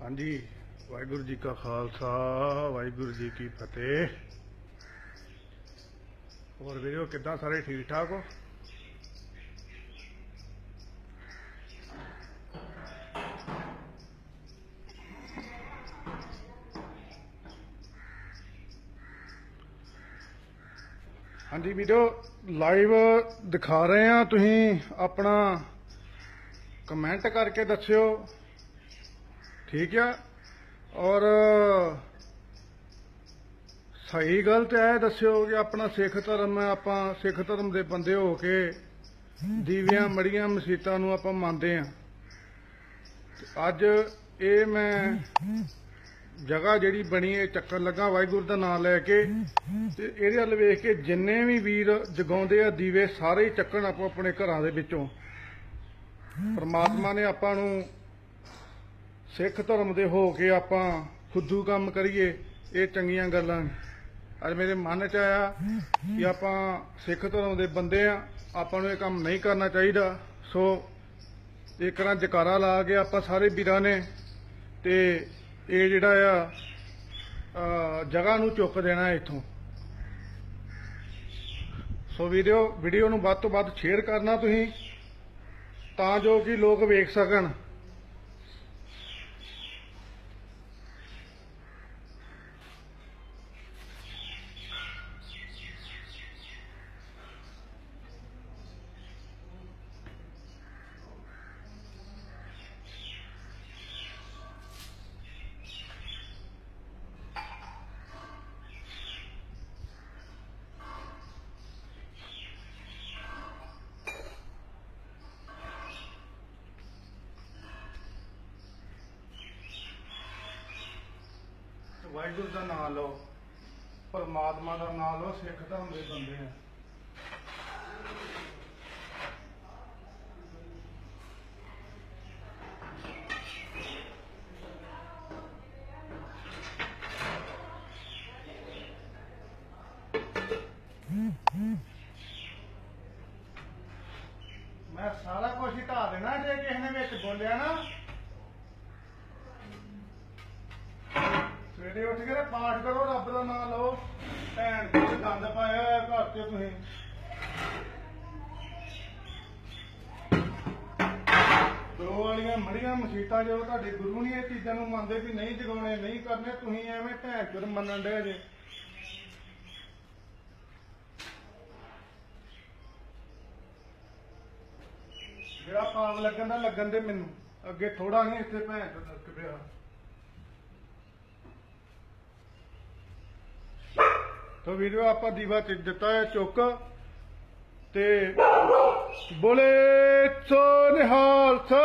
ਹਾਂਜੀ, ਵਾਹਿਗੁਰੂ ਜੀ ਕਾ ਖਾਲਸਾ, ਵਾਹਿਗੁਰੂ ਜੀ ਕੀ ਫਤਿਹ। ਹੋਰ ਵੀਰੋ, ਕਿੱਦਾਂ ਸਾਰੇ ਠੀਕ ਠਾਕ ਹੋ? ਹਾਂਜੀ ਵੀਡੀਓ ਲਾਈਵ ਦਿਖਾ ਰਹੇ ਆ ਤੁਸੀਂ ਆਪਣਾ ਕਮੈਂਟ ਕਰਕੇ ਦੱਸਿਓ। ਠੀਕ ਆ? ਔਰ, ਸਹੀ ਗੱਲ ਗਲਤ ਇਹ ਦੱਸਿਓ ਕਿ ਆਪਣਾ ਸਿੱਖ ਧਰਮ ਹੈ ਆਪਾਂ ਸਿੱਖ ਧਰਮ ਦੇ ਬੰਦੇ ਹੋ ਕੇ ਦੀਵਿਆਂ, ਮੜੀਆਂ, ਮਸੀਤਾਂ ਨੂੰ ਆਪਾਂ ਮੰਨਦੇ ਆ। ਅੱਜ ਇਹ ਮੈਂ ਜਗ੍ਹਾ ਜਿਹੜੀ ਬਣੀ ਹੈ, ਚੱਕਰ ਲੱਗਾ ਵਾਹਿਗੁਰੂ ਦਾ ਨਾਮ ਲੈ ਕੇ ਤੇ ਇਹਦੇ ਵੱਲ ਵੇਖ ਕੇ ਜਿੰਨੇ ਵੀ ਵੀਰ ਜਗਾਉਂਦੇ ਆ ਦੀਵੇ, ਸਾਰੇ ਹੀ ਚੱਕਣ ਆਪੋ ਆਪਣੇ ਘਰਾਂ ਦੇ ਵਿੱਚੋਂ। ਪਰਮਾਤਮਾ ਨੇ ਆਪਾਂ ਨੂੰ ਸਿੱਖ ਧਰਮ ਦੇ ਹੋ ਕੇ ਆਪਾਂ ਖੁੱਦੂ ਕੰਮ ਕਰੀਏ, ਇਹ ਚੰਗੀਆਂ ਗੱਲਾਂ ਅੱਜ ਮੇਰੇ ਮਨ ਚ ਆਇਆ ਕਿ ਆਪਾਂ ਸਿੱਖ ਧਰਮ ਦੇ ਬੰਦੇ ਆ, ਆਪਾਂ ਨੂੰ ਇਹ ਕੰਮ ਨਹੀਂ ਕਰਨਾ ਚਾਹੀਦਾ। ਸੋ ਇੱਕ ਰਾਂ ਜਕਾਰਾ ਲਾ ਕੇ ਆਪਾਂ ਸਾਰੇ ਵੀਰਾਂ ਨੇ ਤੇ ਇਹ ਜਿਹੜਾ ਆ ਜਗ੍ਹਾ ਨੂੰ ਚੁੱਕ ਦੇਣਾ ਇੱਥੋਂ। ਸੋ ਵੀਡੀਓ ਵੀਡੀਓ ਨੂੰ ਵੱਧ ਤੋਂ ਵੱਧ ਸ਼ੇਅਰ ਕਰਨਾ ਤੁਸੀਂ, ਤਾਂ ਜੋ ਕਿ ਲੋਕ ਵੇਖ ਸਕਣ। ਵਾਹਿਗੁਰੂ ਦਾ ਨਾਮ ਲਓ, ਪਰਮਾਤਮਾ ਦਾ ਨਾਮ ਲਓ, ਸਿੱਖ ਧਰਮ ਦੇ ਬੰਦੇ ਆ। ਮੈਂ ਸਾਰਾ ਕੁਝ ਹੀ ਢਾ ਦੇਣਾ ਜੇ ਕਿਸੇ ਨੇ ਵਿੱਚ ਬੋਲਿਆ ਨਾ। ਸਵੇਰੇ ਉੱਠ ਕੇ ਨਾ ਪਾਠ ਕਰੋ, ਰੱਬ ਦਾ ਨਾਮ ਲਓ। ਭੈਣ ਕੋਲ ਗੰਦ ਪਾਇਆ ਹੋਇਆ ਘਰ ਤੇ ਤੁਸੀਂ। ਦੋ ਵਾਲੀਆਂ ਮੜੀਆਂ ਮਸੀਤਾਂ ਜਦੋਂ ਤੁਹਾਡੇ ਗੁਰੂ ਨਹੀਂ, ਇਹ ਚੀਜ਼ਾਂ ਨੂੰ ਮੰਨਦੇ ਵੀ ਨਹੀਂ, ਜਗਾਉਣੇ ਨਹੀਂ ਕਰਨੇ, ਤੁਸੀਂ ਐਵੇਂ ਭੈਣ ਚੋਦ ਮੰਨਣ ਦੇ ਜੇ। ਜਿਹੜਾ ਪਾਪ ਲੱਗਣ ਦਾ, ਲੱਗਣ ਦੇ ਮੈਨੂੰ। ਅੱਗੇ ਥੋੜਾ ਨਹੀਂ ਇੱਥੇ ਭੈਣ ਚੋਦ ਨਰਕ ਪਿਆ। ਤੋ ਵੀਡੀਓ ਆਪਾਂ ਦੀਵਾ ਚ ਦਿੱਤਾ ਹੈ ਚੁੱਕ ਤੇ ਬੋਲੇ ਸੋ ਨਿਹਾਲ ਸੋ